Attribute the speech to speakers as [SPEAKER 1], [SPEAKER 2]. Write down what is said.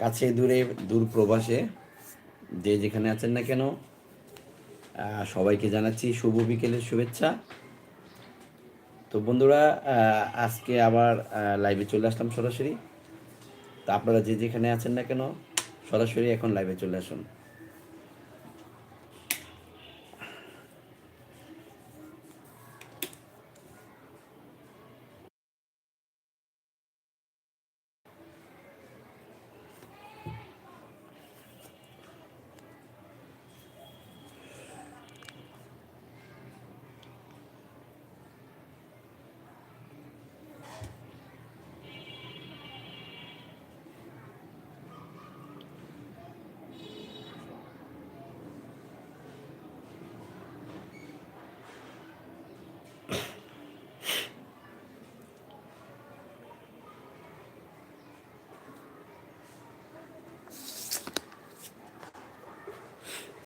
[SPEAKER 1] কাছে দূরে, দূর প্রবাসে, যে যেখানে আছেন না কেন সবাইকে জানাচ্ছি শুভ বিকেলের শুভেচ্ছা। তো বন্ধুরা আজকে আবার লাইভে চলে আসলাম সরাসরি। তা আপনারা যে যেখানে আছেন না কেন, সরাসরি এখন লাইভে চলে আসুন।